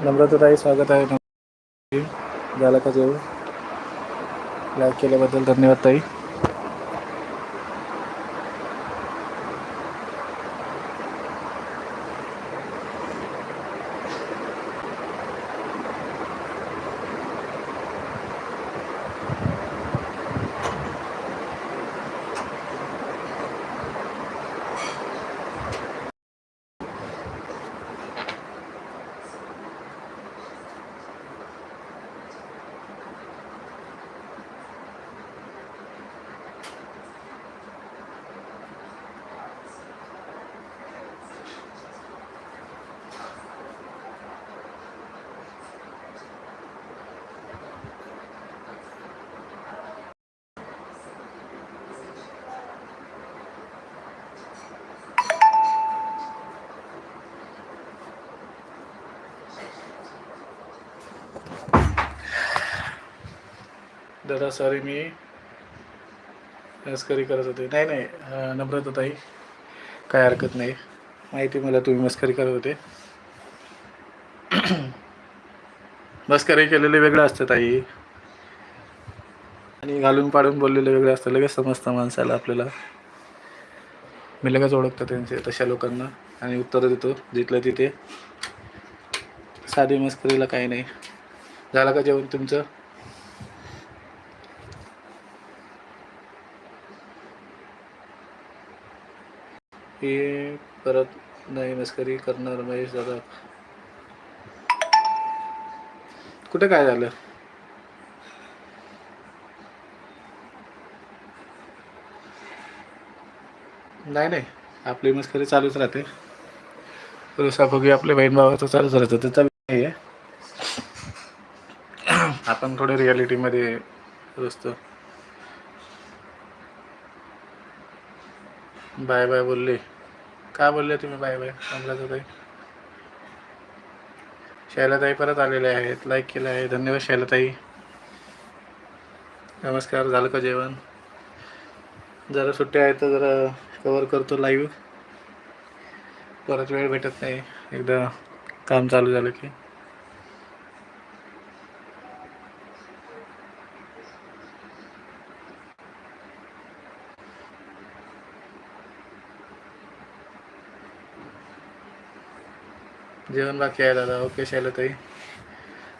नम्रताताई स्वागत आहे झालं का जेवण? लाईक केल्याबद्दल धन्यवाद ताई. दादा सॉरी मी मस्करी करत होते. नाही नाही नम्रता ताई काय हरकत नाही. माहिती मला तुम्ही मस्करी करत होते. मस्करी केलेले वेगळं असतं ताई. आणि घालून पाडून बोललेलं वेगळं असतं. लगेच समजतं माणसाला आपल्याला. मी लगेच ओळखतो त्यांचे तशा लोकांना. आणि उत्तरं देतो जिथलं तिथे. साधी मस्करीला काही नाही. झालं का जेवण तुमचं? हे परत नाही मस्करी करणार महेश दादा. कुठे काय झालं? नाही नाही. आपली मस्करी चालूच राहते. रुसाफुगी आपल्या बहीण भावाचं चालूच राहतं. त्याचा नाही आहे. आपण थोडे रियालिटीमध्ये रुसतो. बाय बाय बोलले. का बोलले तुम्ही बाय बाय अमलाचा ताई शैलाताई परत आलेले आहेत. लाईक केलं आहे. धन्यवाद शैलाताई. नमस्कार. झालं का जेवण? जरा सुट्ट्या आहेत तर जरा कवर करतो लाईव्ह परत वेळ भेटत नाही. एकदा काम चालू झालं की. जेवण बाकी आहे दादा. ओके शैलताई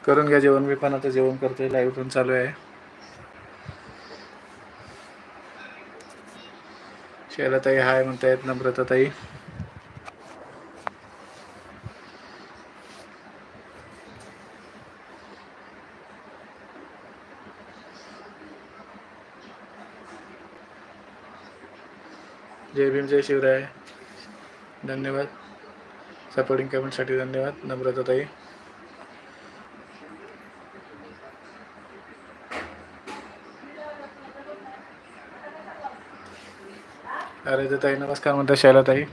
करून घ्या जेवण. मी पण आता जेवण करतोय. लाईव्ह पण चालू आहे. शैलताई हाय म्हणतायत नम्रताताई जय भीम जय शिवराय. धन्यवाद. सपोर्टिंग कमेंटसाठी धन्यवाद. नम्रताताई अरे ताई नमस्कार म्हणतात शैलाताई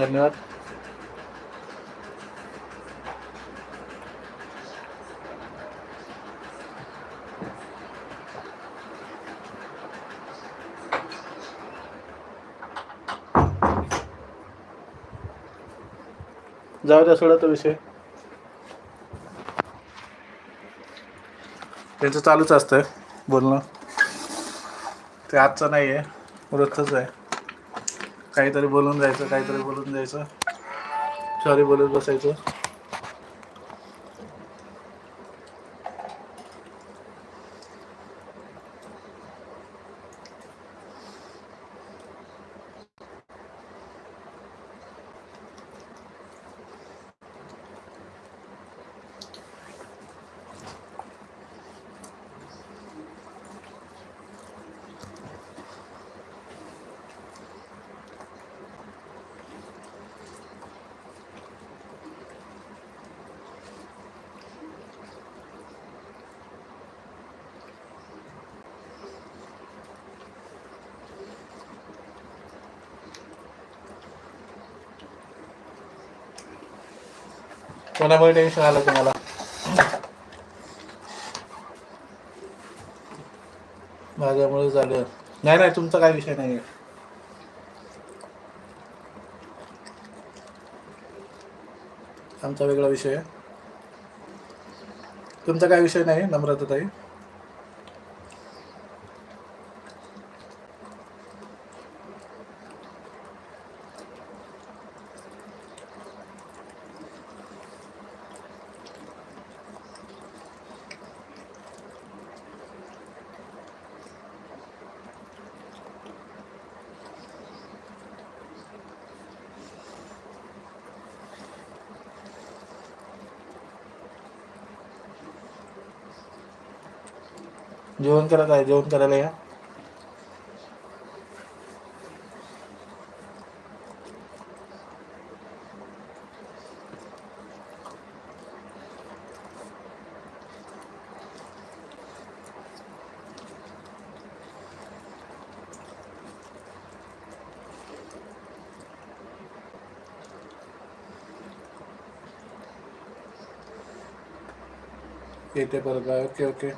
धन्यवाद जाऊ द्या सोडा तो विषय त्यांचं चालूच असतं बोलणं ते आजचं नाही आहे रोजचंच आहे काहीतरी बोलून जायचं काहीतरी बोलून जायचं. सॉरी बोलत बसायचं. कोणामुळे टेन्शन आलं तुम्हाला? माझ्यामुळे झालं. नाही नाही तुमचा काय विषय नाही आमचा वेगळा विषय आहे. तुमचा काय विषय नाही नम्रता ताई जेवण करत आहे जेवण करायला या. येते परत बाय. Okay okay.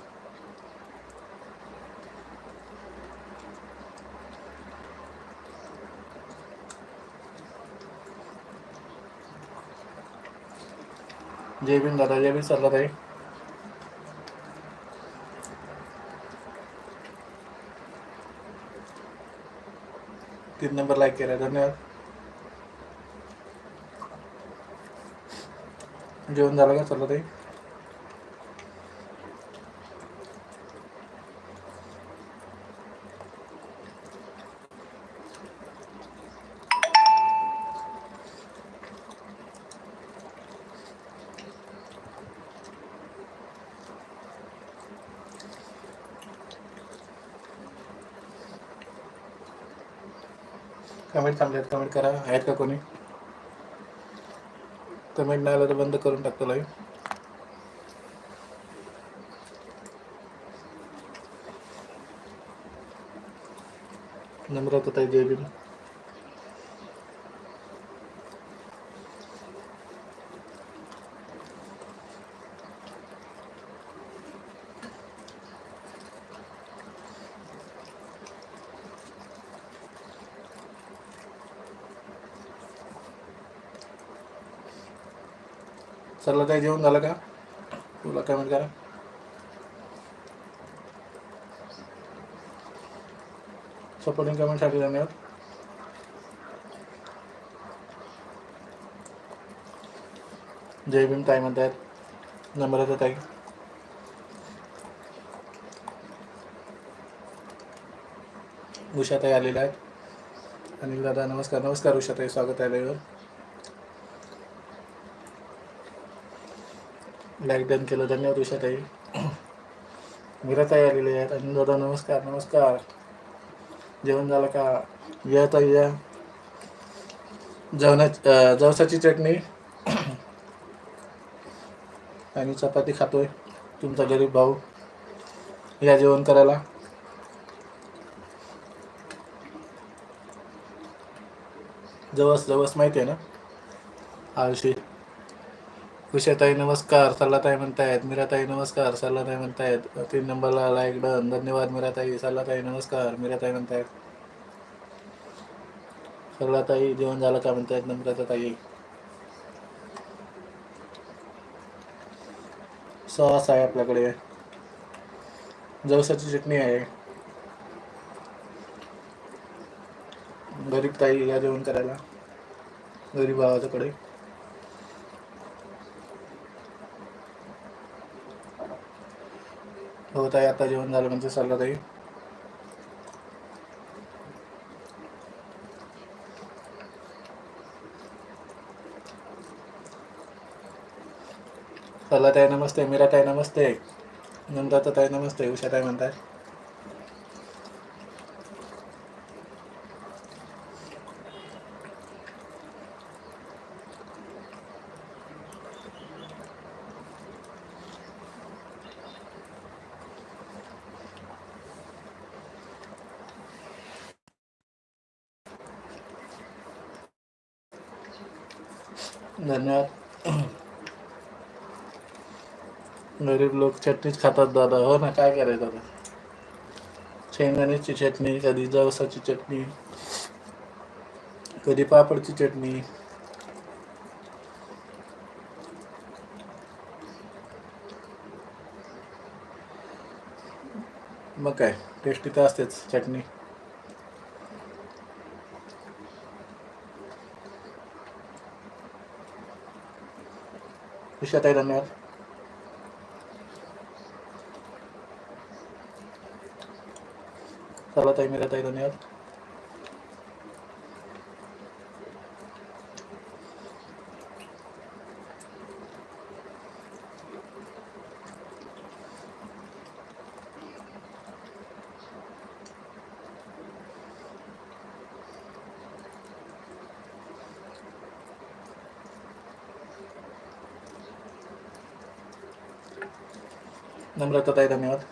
जय भीम दादा जय भीम सरदार ताई तीन नंबर लाईक केला धन्यवाद. जेवण झालं का सरला ताई कमेंट कमेंट करा. आहेत का कोणी? कमेंट नाही आलं तर बंद करून टाकतो लाईव्ह नम्रता ताई जय भीम. सरला काही जेवण झालं का? तुला कमेंट करा. सपोर्टिंग कमेंटसाठी धन्यवाद. जय भीम ताई म्हणतात नम्रता ताई. उषाताई आलेल्या आहेत. अनिल दादा नमस्कार. नमस्कार उषाताई. स्वागत आहे लाईक डन केलं. धन्यवाद उषाताई. मीराताई आलेले आहेत. आणि दादा नमस्कार नमस्कार. जेवण झालं का? या ताई या. जेवणा जवसाची चटणी. आणि चपाती खातोय. तुमचा गरीब भाऊ. या जेवण करायला. जवस जवस माहिती आहे ना? आळशी. उषाताई नमस्कार. सल्लाताई म्हणतायत. मीराताई नमस्कार. सल्लाताई म्हणतायत. तीन नंबरला लाईक डन धन्यवाद मीराताई. सल्लाताई नमस्कार. मीराताई म्हणतायत. सल्लाताई जेवण झालं का म्हणतायत नम्रता ताई? सॉस आहे आपल्याकडे. जवसाची चटणी आहे. गरीब ताई या जेवण करायला. गरीब भावाच्याकडे. हो ताई आता जेवण झालं म्हणजे चाललं ताई. सल्ला ताई नमस्ते. मीरा ताई नमस्ते. नंदा ताई नमस्ते. उषा ताई म्हणताय. धन्यवाद. गरीब लोक चटणीच खातात दादा. हो ना काय करायचं दादा? शेंगदाण्याची चटणी कधी जवसाची चटणी कधी पापडची चटणी. मग काय टेस्टी तर असतेच चटणी. विषयात आहे धन्यवाद चला ताई मेरा ताई धन्यवाद नम्रता ताई धन्यवाद.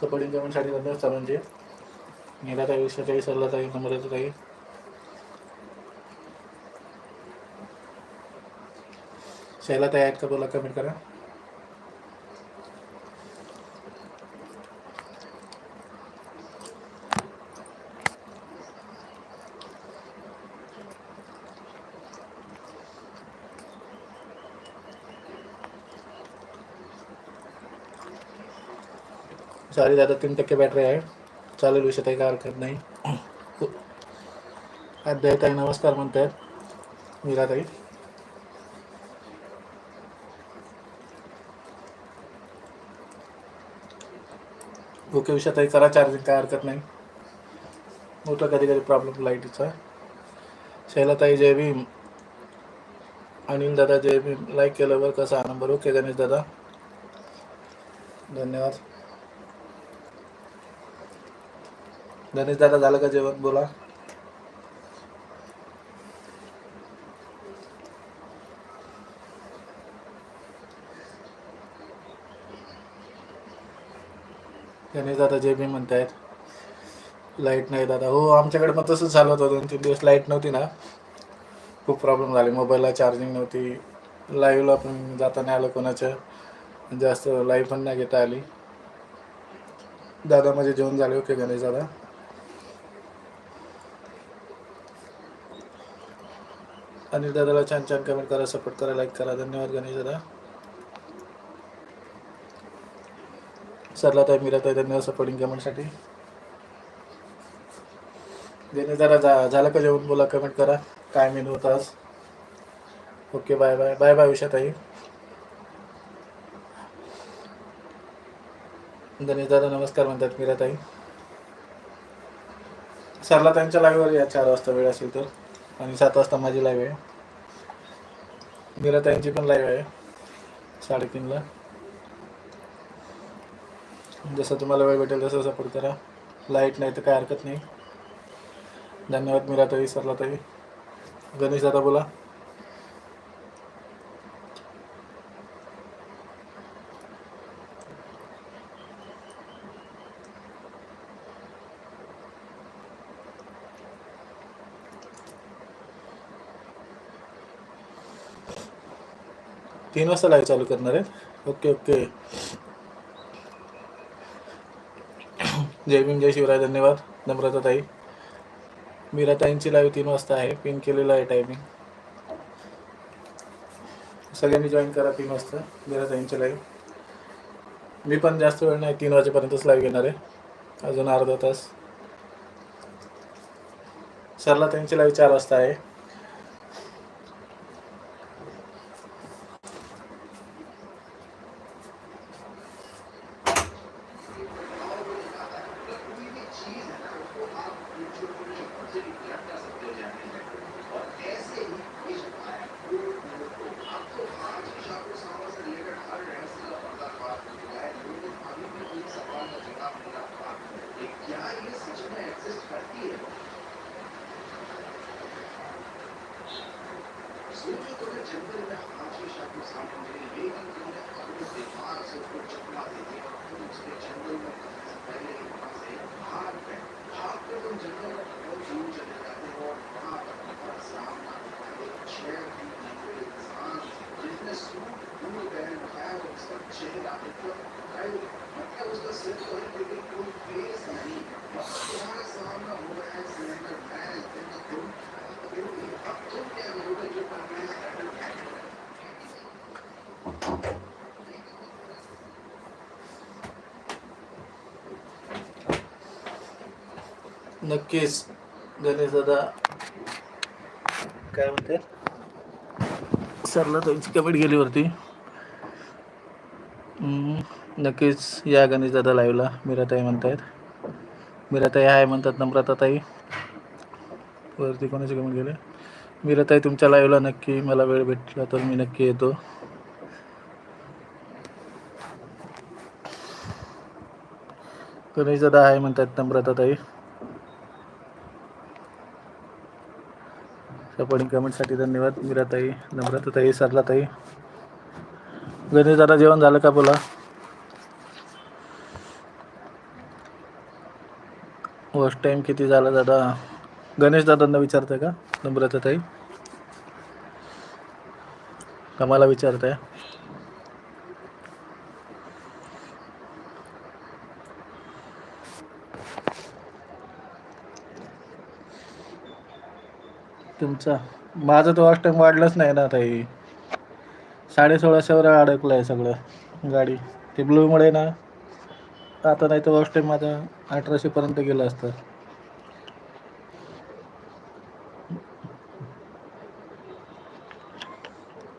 सपोर्टिंग कमेंटसाठी धन्यवाद सर्वांचे मीरा ताई विषयाचाही सल्ला ताई नम्रता ताई शैला ताई आहेत का बोला कमेंट करा. सॉरी दादा तीन टक्के बॅटरी आहे. चालेल विषय काही काय हरकत नाही. अध्याय ताई नमस्कार म्हणतायत. मीरा ताई. ओके विषय ताई करा चार्जिंग काय हरकत नाही. होतं कधी कधी प्रॉब्लेम लाईटीचा शैलाताई जय भीम. अनिल दादा जय भीम. लाईक केलं बरं कसा नंबर. ओके गणेश दादा. धन्यवाद. गणेश दादा झालं का जेवण? बोला. गणेश दादा जे बी म्हणतायत. लाइट नाही दादा. हो आमच्याकडे मग तसंच झालं होतं. दोन तीन दिवस लाइट नव्हती ना. खूप प्रॉब्लेम झाले. मोबाईलला चार्जिंग नव्हती. लाईव्हला पण जाता नाही आलं कोणाचं. जास्त लाईव्ह पण नाही घेता आली. दादा माझे जेवण झाले. ओके गणेश दादा. अनिल दादाला छान छान कमेंट करा सपोर्ट करा लाईक करा. धन्यवाद गणेश दादा. सरला ताई मिरा ताई धन्यवाद सपोर्टिंग कमेंटसाठी गणेश दादा जा झालं का जेवण? बोला कमेंट करा. काय मेनू होता आज? Okay bye bye bye bye Usha ताई. गणेश दादा नमस्कार म्हणतात मीरा ताई सरला त्यांच्या लाईव्हवर या चार वाजता वेळ असेल तर. आणि सात वाजता माझी लाईव्ह आहे. मिराताईंची पण लाईव्ह आहे. साडेतीनला. जसं तुम्हाला वेळ भेटेल तसं सपोर्ट करा. लाइट नाही तर काय हरकत नाही. धन्यवाद मीरा ताई सरला तरी गणेश दादा बोला. तीन वाजता लाईव्ह चालू करणार आहे. ओके ओके जय भीम जय शिवराय धन्यवाद. नम्रता ताई. मीराताईंची लाईव्ह तीन वाजता आहे. पिन केलेलं आहे टायमिंग सगळ्यांनी जॉईन करा तीन वाजता. मीराताईंची लाईव्ह मी पण जास्त वेळ नाही तीन वाजेपर्यंतच लाईव्ह घेणार आहे. अजून अर्धा तास. सरला त्यांची लाईव्ह चार वाजता आहे. नक्कीच. गणेश दादा. काय म्हणते? सरला त्यांची कमेंट गेली वरती. नक्कीच या गणेश दादा लाईव्हला मीराताई म्हणतायत. मीराताई आहे म्हणतात नम्रताताई. वरती कोणाची कमेंट गेले मीराताई तुमच्या लाईव्हला नक्की मला वेळ भेटला तर मी नक्की येतो. गणेश दादा आहे म्हणतात नम्रताताई. सपोर्टिंग कमेंटसाठी धन्यवाद. मीराताई नम्रताताई सरलाताई. गणेश दादा जेवण झालं का बोला? वॉच टाईम किती झाला दादा? गणेश दादांना विचारताय का? नम्रताताई. का मला विचारताय? तुमचा. माझा तर वॉच टाईम वाढलाच नाही ना ताई. साडे सोळाशेवर अडकलं आहे सगळं गाडी. ते ब्लूमुळे ना आता नाही तर वॉच टाईम माझा अठराशेपर्यंत गेलं असतं.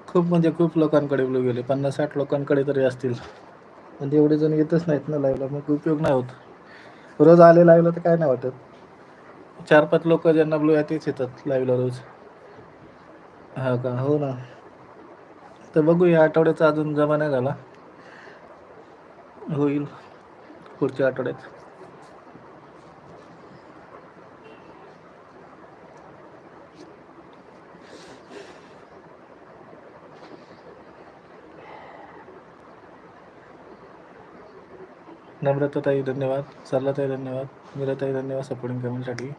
खूप म्हणजे खूप लोकांकडे ब्लू गेले. पन्नास साठ लोकांकडे तरी असतील. म्हणजे एवढे जण येतच नाहीत ना लाईव्हला मग उपयोग नाही होत. रोज आले लाईव्हला तर काय नाही वाटत. चार पाच लोक ज्यांना ब्लू आहे तेच येतात लाईव्हला रोज. हा का? हो ना. तर बघू या आठवड्याचा अजून जमा नाही झाला. होईल पुढच्या आठवड्यात. नम्रताताई धन्यवाद. सरलाताई धन्यवाद. मीराताई धन्यवाद. सपोर्टिंग कमेंटसाठी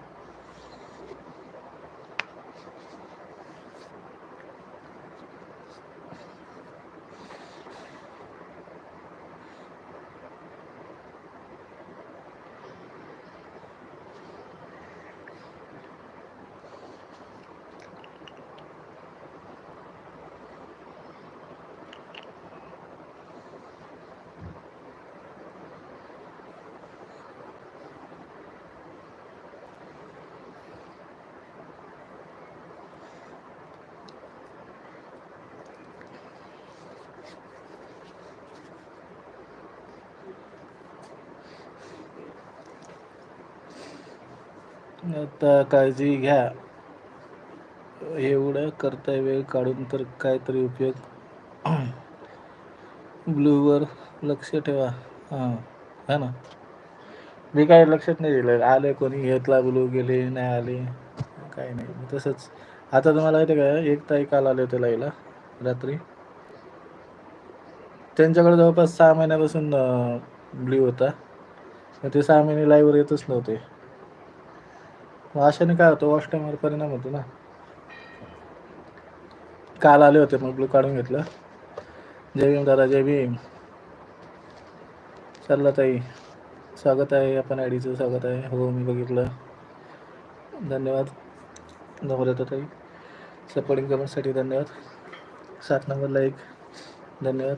आता काळजी घ्या. एवढं करताय वेळ काढून तर काहीतरी उपयोग. ब्लूवर लक्ष ठेवा. हां हा ना? मी काय लक्षात नाही दिलं. आले कोणी? घेतला ब्लू गेले नाही आले? काही नाही. तसंच. आता तुम्हाला माहिती का? एक ताई काल आले होते लाईला रात्री. त्यांच्याकडे जवळपास सहा महिन्यापासून ब्ल्यू होता. मग ते सहा महिने लाईव्हवर येतच नव्हते. अशाने काय होतं? वॉश टाईमवर परिणाम होतो ना. काल आले होते मग ब्लू काढून घेतलं. जय भीम दादा जय भीम. चालला ताई. स्वागत आहे आपण आय डीचं स्वागत आहे. हो मी बघितलं. धन्यवाद. नम्रताताई सपोर्टिंग कमेंटसाठी धन्यवाद. सात नंबरला एक. धन्यवाद.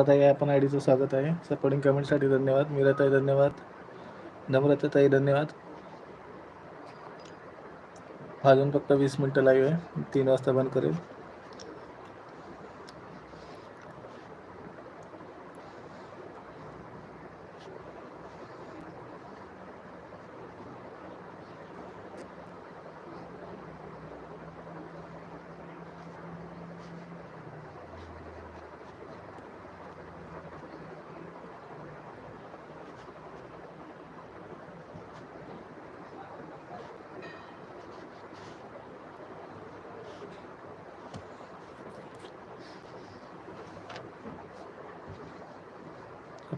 ताई आपण आय डीचं स्वागत आहे. सपोर्टिंग कमेंटसाठी धन्यवाद. मीराताई धन्यवाद. नम्रताताई धन्यवाद. अजून फक्त वीस मिनटं लाईव्ह आहे. तीन वाजता बंद करेल.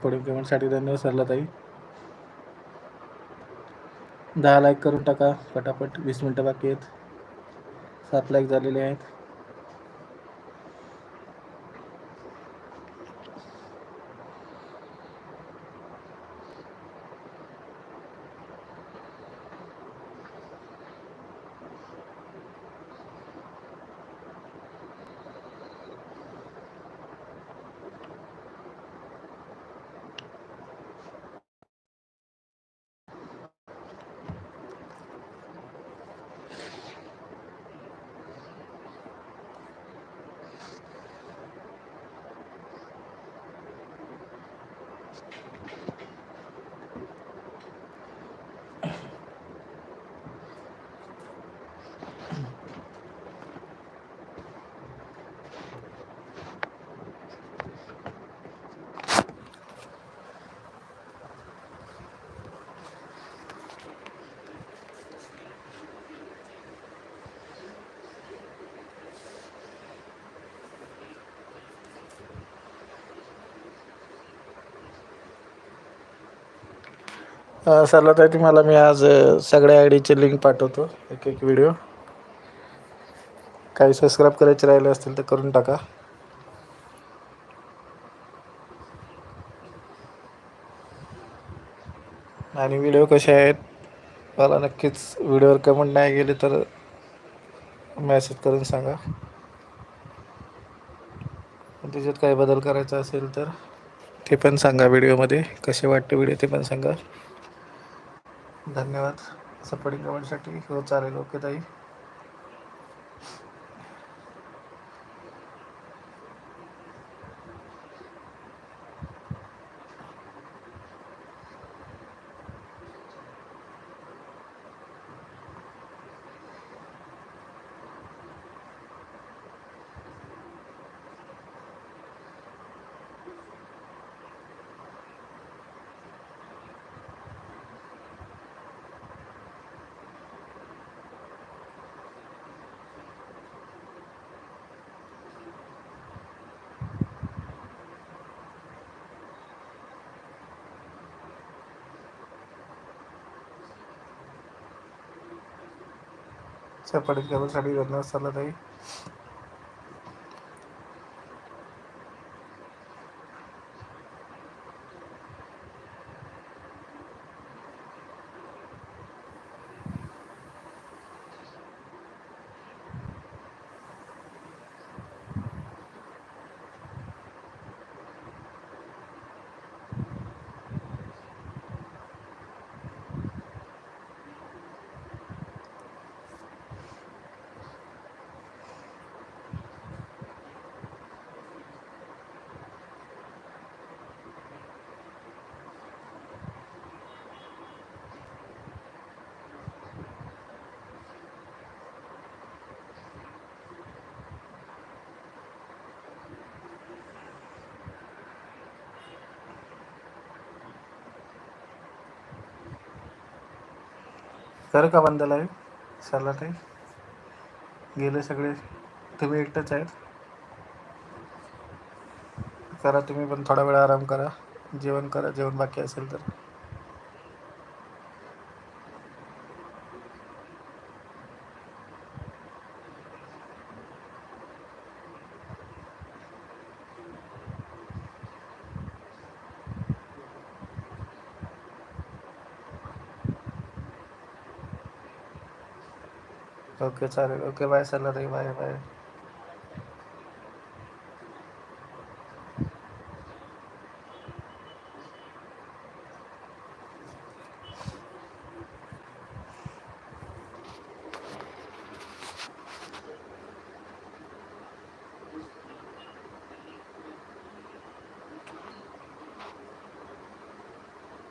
सपोर्टिंग कमेंटसाठी धन्यवाद हो सरला ताई. दहा लाईक करून टाका पटापट वीस मिनटं बाकी आहेत. सात लाईक झालेले आहेत. सरला ताई तुम्हाला मी आज सगळ्या आय डीचे लिंक पाठवतो. एक एक व्हिडिओ. काही सबस्क्राईब करायचे राहिले असतील तर करून टाका. आणि व्हिडिओ कसे आहेत मला नक्कीच व्हिडिओवर कमेंट नाही गेले तर मेसेज करून सांगा. त्याच्यात काही बदल करायचा असेल तर ते पण सांगा व्हिडिओमध्ये. कसे वाटते व्हिडिओ ते पण सांगा. धन्यवाद. सपोर्टिंग कमेंटसाठी हो चालेल. ओके ताई. सपोर्टिंग कमेंटसाठी धन्यवाद सरला कर का बंद लाईव्ह चला ते गेले सगळे. तुम्ही एकटेच आहेत. करा तुम्ही पण थोडा वेळ आराम करा. जेवण करा. जेवण बाकी असेल तर. ओके चालेल. Okay bye. सल्ला बाय बाय.